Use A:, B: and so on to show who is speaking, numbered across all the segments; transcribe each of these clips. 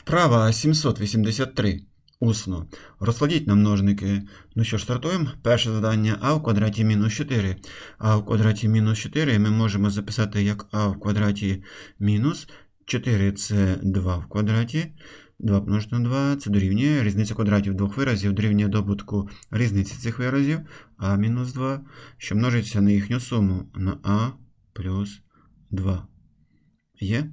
A: Вправа 783. Усно. Розкладіть на множники. Ну що ж, стартуємо. Перше завдання а в квадраті мінус 4. А в квадраті мінус 4 ми можемо записати як а в квадраті мінус 4 це 2 в квадраті. 2 помножити на 2 це дорівнює. Різниця квадратів двох виразів дорівнює добутку різниці цих виразів. а мінус 2, що множиться на їхню суму на а плюс 2. Є?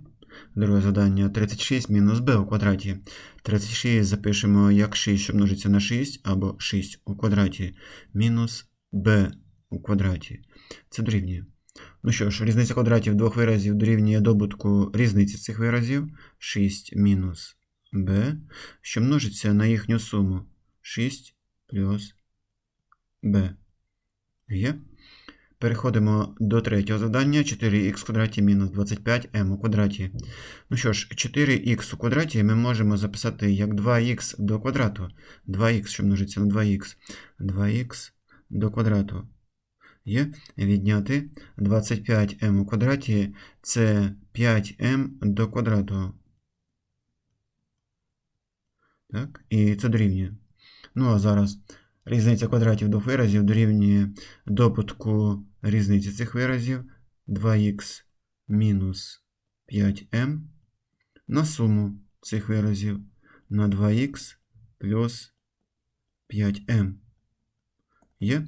A: Друге завдання 36 мінус b у квадраті. 36 запишемо як 6, що множиться на 6, або 6 у квадраті мінус b у квадраті. Це дорівнює. Ну що ж, різниця квадратів двох виразів дорівнює добутку різниці цих виразів 6 мінус b, що множиться на їхню суму 6 плюс b. Є? Переходимо до третього завдання. 4х квадраті мінус 25m у квадраті. Ну що ж, 4х у квадраті ми можемо записати як 2х до квадрату. 2х, що множиться на 2х. 2х до квадрату. Є відняти 25m у квадраті це 5m до квадрату. Так, і це дорівнює. Ну а зараз різниця квадратів двох виразів дорівнює добутку різниці цих виразів 2х мінус 5m на суму цих виразів на 2х плюс 5m. Є?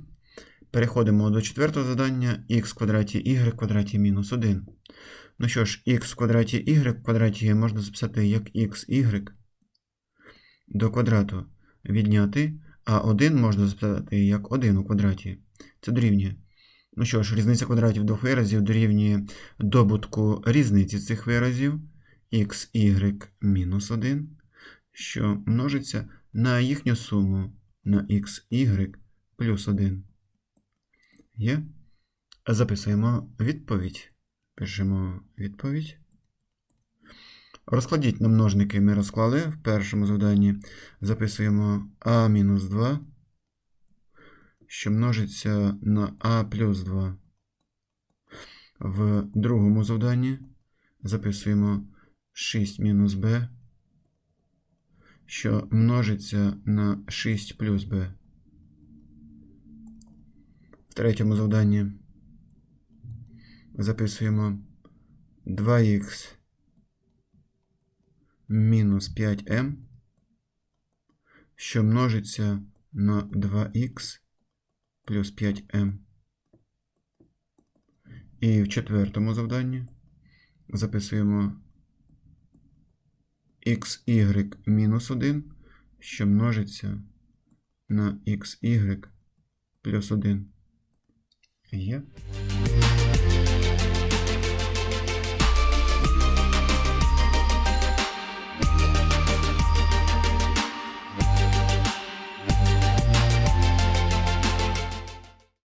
A: Переходимо до четвертого завдання х квадраті y квадраті мінус 1. Ну що ж, х квадраті y в квадраті можна записати як xy до квадрату відняти, а 1 можна записати як 1 у квадраті. Це дорівнює. Ну що ж, різниця квадратів двох виразів дорівнює добутку різниці цих виразів xy мінус 1, що множиться на їхню суму на xy плюс 1. Є? Записуємо відповідь. Пишемо відповідь. Розкладіть на множники ми розклали в першому завданні. Записуємо а мінус 2, що множиться на а плюс 2. В другому завданні записуємо 6 мінус b, що множиться на 6 плюс b. В третьому завданні записуємо 2х мінус 5m, що множиться на 2х плюс 5m. І в четвертому завданні записуємо xy мінус 1, що множиться на xy плюс 1. Є.